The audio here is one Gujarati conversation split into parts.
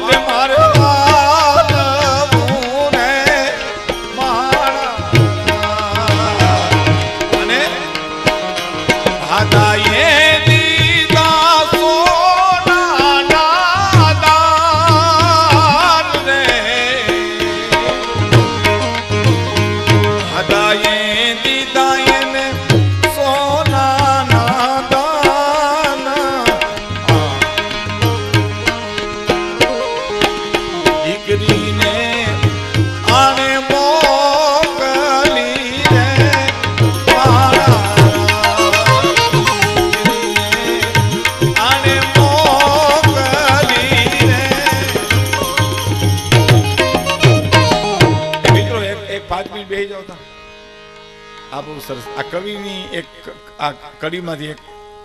વાટ પાંચ જાવ આ બહુ સરસ. આ કવિની એક, આ કડીમાંથી એક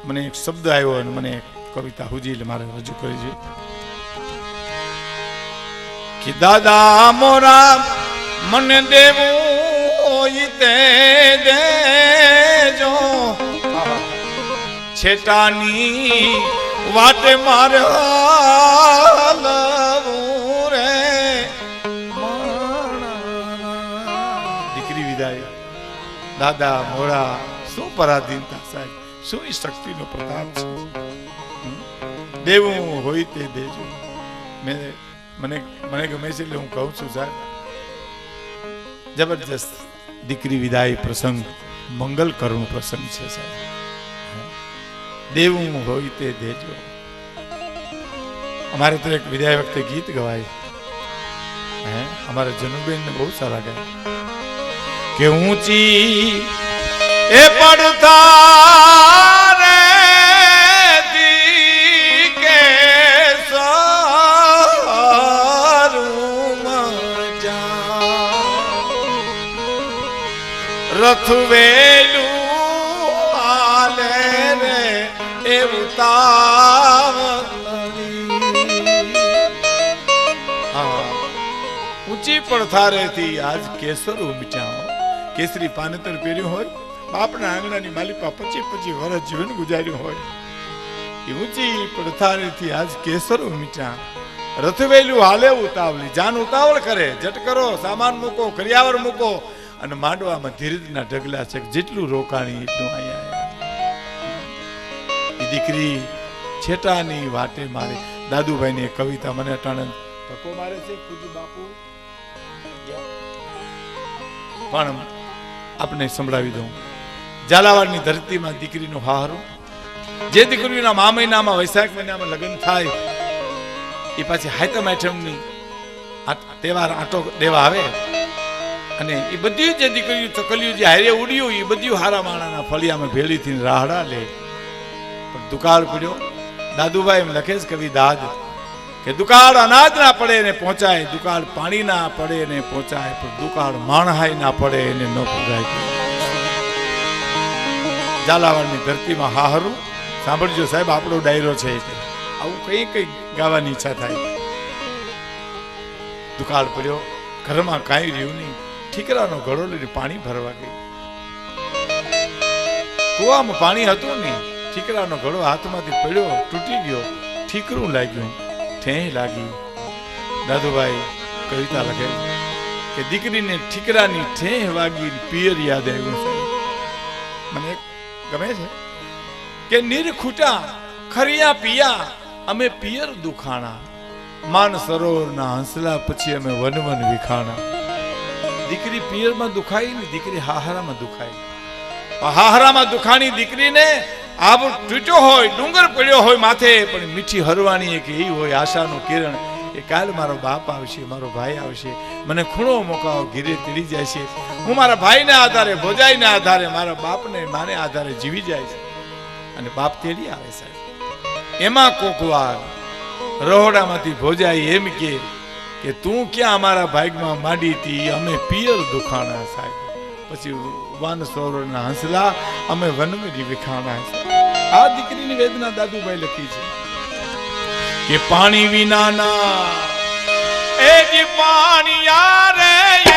મને એક શબ્દ આવ્યો અને મને કવિતા હુજી મારે રજૂ કરી છે. કે દાદા મોરા મને દેવું તે દેજો. છેટાની વાટે મારે દાદા મોડા શું પરાધીનતા સાહેબ શું શક્તિ શક્તિનો પ્રતાપ છે દેવું હોય તે દેજો મેં મને મને ગમે છે એટલે હું કહું છું સાહેબ જબરજસ્ત દીકરી વિદાય પ્રસંગ મંગલ કરુણ પ્રસંગ છે સાહેબ દેવું હોય તે દેજો અમારે તો એક વિદાય વખતે ગીત ગવાય હે અમારા જનુબેન ને બહુ સારા ગાય કે ઊંચી એ પડતા રે કે સારું મજા રથ વેલું આલે રે એ ઉતાવળી હા ઊંચી પડથારેથી આજ કેસર ઉમટ્યા કેસરી પાનતર પહેર્યું હોય, બાપના આંગણાની માલિપા પચી પચી વર્ષ જીવન ગુજાર્યું હોય. એ ઊંચી પડથારેથી આજ કેસર ઉમટ્યા રથવેલું હાલે ઉતાવળી, જાન ઉતાવળ કરે. જટ કરો સામાન મૂકો, કરિયાવર મૂકો અને માંડવામાં ધીરજના ઢગલા છે જેટલું રોકાણી એટલું અહીંયા દીકરી છેટાની વાટે મારે. દાદુભાઈની એક કવિતા મને અટાણે. ધક્કો મારે છે પૂજી બાપુ. પણ આપણે સંભળાવી દઉં. ઝાલાવાડની ધરતીમાં દીકરીનો હારો જે દીકરીના મા મહિનામાં વૈશાખ મહિનામાં લગ્ન થાય, એ પાછી હાયતમ આઠમની તહેવાર આટો દેવા આવે. અને એ બધી જે દીકરીઓ, ચકલીઓ જે હારે ઉડ્યું એ બધી હારા માણાના ફળિયામાં ભેળી થઈને રાહડા લે. પણ દુકાળ પડ્યો. દાદુભાઈ એમ લખે છે, કવિ દાદ કે દુકાળ અનાજ ના પડે ને પહોંચાય, દુકાળ પાણી ના પડે ને પહોંચાય, પણ દુકાળ માણહાઈ ના પડે એને ન પૂરાય ઝાલાવાડની ધરતીમાં હાહરું સાંભળજો સાહેબ, આપણો ડાયરો છે આવું કઈ કઈ ગાવાની ઈચ્છા થાય. દુકાળ પડ્યો. ઘરમાં કાંઈ રહ્યું નહીં. ઠીકરાનો ઘડો લઈને પાણી ભરવા ગઈ. કુવામાં પાણી હતું નહીં. ઠીકરાનો ઘડો હાથમાંથી પડ્યો, તૂટી ગયો. ઠીકરું લાગ્યું. ઠેહ લાગી. દાદુભાઈ કવિતા લખે કે દીકરીને ઠીકરાની ઠેહ વાગી પિયર યાદ આવ્યું છે. મને ગમે છે કે નિરખુટા ખરિયા પિયા, અમે પિયર દુખાણા. માન સરોવરના હંસલા પછી અમે વન વન વિખાણા. દીકરી પિયરમાં દુખાઈ ને દીકરી હાહારામાં દુખાઈ હાહરામાં દુખાણી દીકરીને આબ તૂટ્યો હોય, ડુંગર પડ્યો હોય માથે, પણ મીઠી હરવાની એક એવી હોય, આશાનું કિરણ કે કાલ મારો બાપ આવશે, મારો ભાઈ આવશે. મને ખૂણો મોકાવો, ઘીરે તીડી જાય છે. હું મારા ભાઈના આધારે, ભોજાઈના આધારે, મારા બાપને, માને આધારે જીવી જાય છે. અને બાપ તેડી આવે સાહેબ. એમાં કોકવાર રહોડામાંથી ભોજાઈ એમ કે તું ક્યાં અમારા ભાગમાં માંડી હતી? અમે પિયર દુખાણા સાહેબ. પછી વન સરોવરના હંસલા અમે વનમેરી વિખાણા આ દીકરીની વેદના દાદુભાઈ લખી છે. કે પાણી વિનાના, એ જે પાણી યારે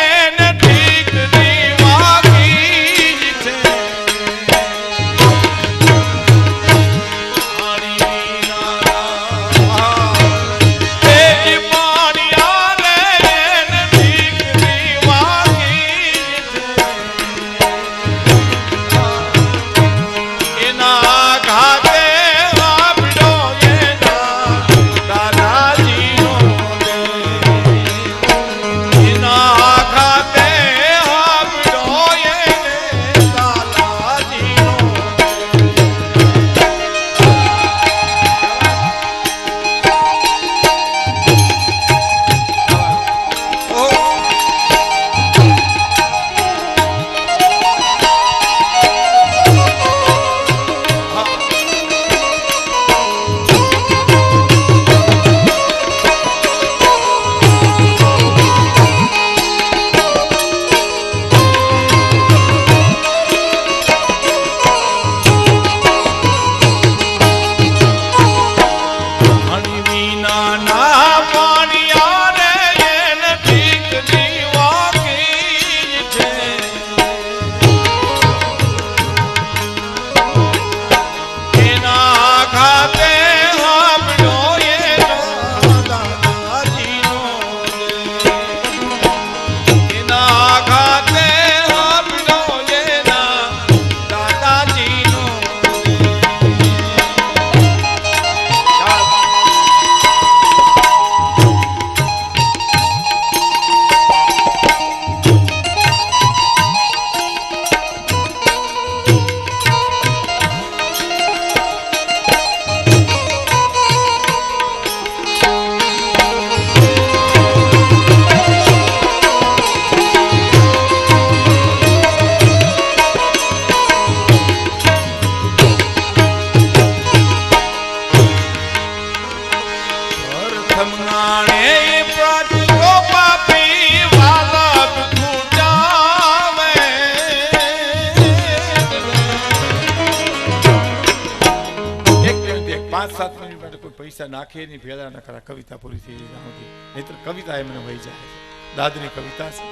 પૈસા નાખે નહીં ભેળા ન કરા કવિતા પૂરી થઈ જાય સુધી. નહીંતર કવિતા એમને વહી જાય છે દાદની કવિતા છે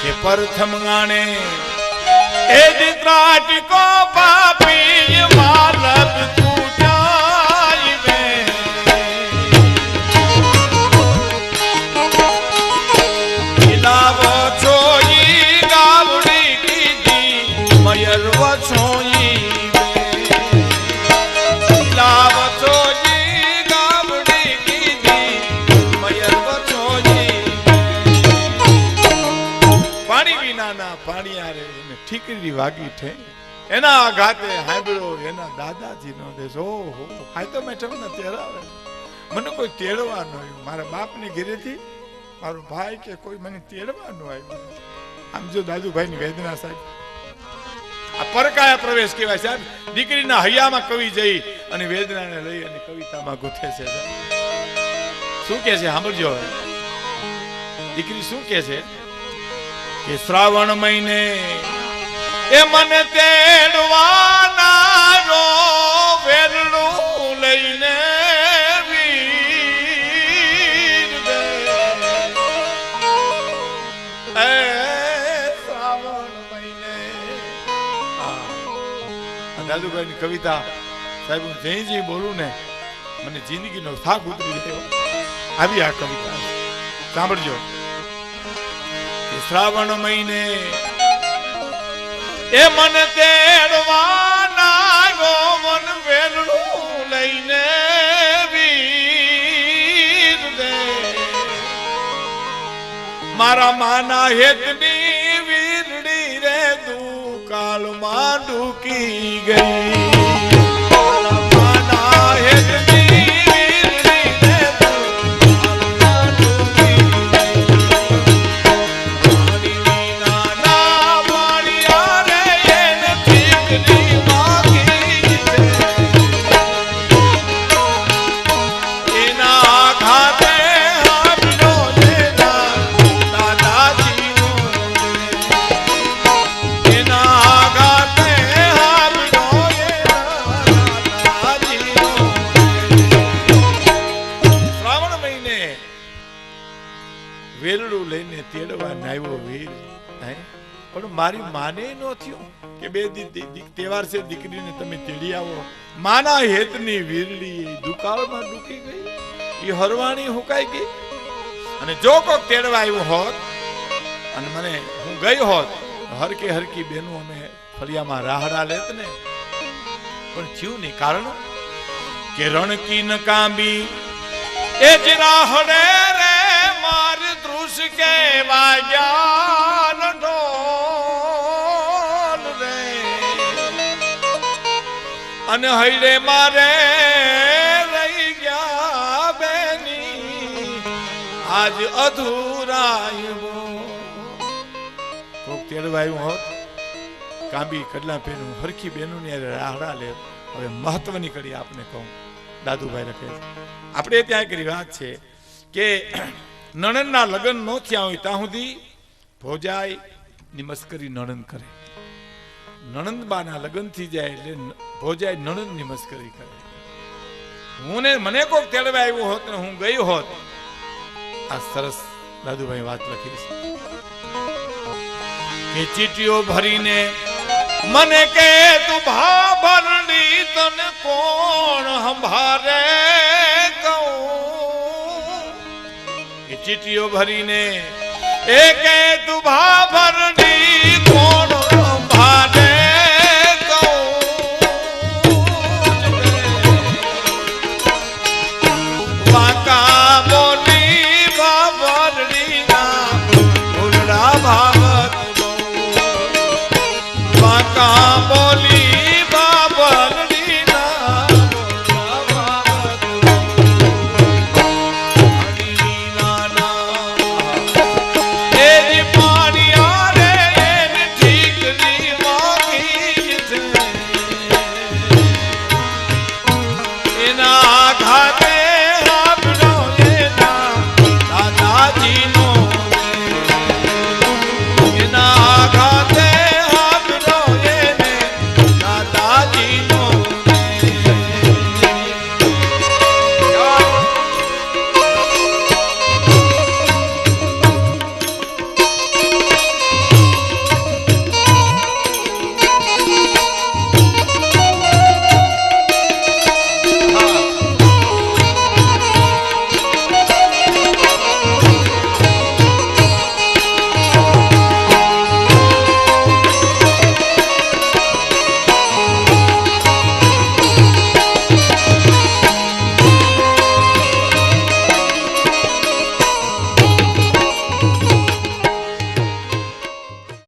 કે પ્રથમ ગાણે એ જ ત્રાટકો પાપી માલક વાગી છે એના આઘાતે હાંભળ્યો એના દાદાજી નો દેશ ઓહો હાય તો મેં તમને તેડાવે. મને કોઈ તેડવા ન આવ્યું. મારા બાપની ઘેરેથી મારો ભાઈ કે કોઈ મને તેડવા ન આવ્યું. આમ જો દાદુભાઈની વેદના સાહેબ. આ પરકાયા પ્રવેશ કહેવાય સાહેબ. દીકરીના હૈયામાં કવિ જઈ અને વેદનાને લઈ અને કવિતામાં ગૂંથે છે શું કે છે? સાંભળજો. દીકરી શું કે છે? કે શ્રાવણ મહિને એ મને તેડવાના રો વેરડું લઈને દાદુભાઈની કવિતા, સાહેબ, હું જઈ જઈ બોલું ને, મને જિંદગીનો થાક ઉતરી ગયો. આવી આ કવિતા સાંભળજો. શ્રાવણ મહિને એ મને તેડવાના ગો મન વેલણું લઈને વીર દે. મારા માના હેતની વીરડી રે દુકાળમાં ડૂકી ગઈ. વેરડું લઈને તેડવા નાવ્યો વીર. પણ મારી માને ન થયું કે બે તહેવાર છે, દીકરીને તમે તેડી આવો. માના હેતની વીરડી દુકાળમાં ડૂકી ગઈ. એ હરવાણી હુકાઈ ગઈ. અને જો કોક તેડવા આવ્યું હોત, અને મને હું ગઈ હોત હરકે હરકી બેનું અમે ફળિયામાં રાહડા લેત ને. પણ થયું નહીં કારણ કે રણકી ન કાંબી એ જ રાહડે માર દૃશ કે વાગ્યાન ઢોલ રે. અને હૈડે મારે રહી ગયા બેની. આજ અધૂરાયું. કોક તેડવા આવ્યું હોત. કાંબી કડલા પહેરું હરખી બેનું ને રાહડા લે. હવે મહત્વની કડી આપને કહું. દાદુભાઈ લખે આપણે ત્યાં એક રિવાજ છે કે નણંદના લગ્ન નો થયા હોય ત્યાં સુધી ભોજાઈ ની મસ્કરી નણંદ કરે. નણંદબાના લગ્ન થઈ જાય એટલે ભોજાય નણંદની મસ્કરી કરે. હું ને મને કોક તેડવા આવ્યો હોત ને હું ગયો હોત, આ સરસ દાદુભાઈ વાત લખી છે. કે ચીટીઓ ભરીને, મને કે તું ભાભરણી, તને કોણ સંભારે ચીટીઓ ભરીને એ કે તું ભાભરડી